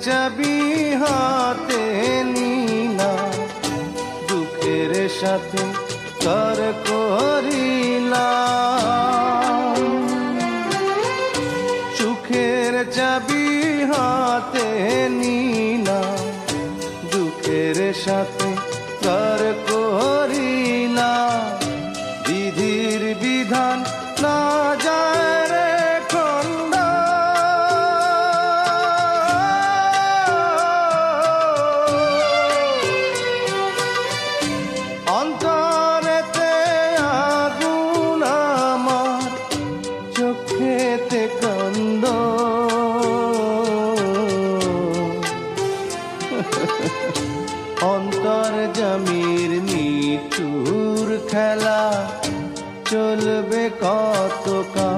চাবি হাতে নিনা দুঃখের সাথে তর করিলা সুখের চাবি হাতে নিনা দুঃখের সাথে অন্তর জমির মৃত্যুর খেলা চলবে কত কাল?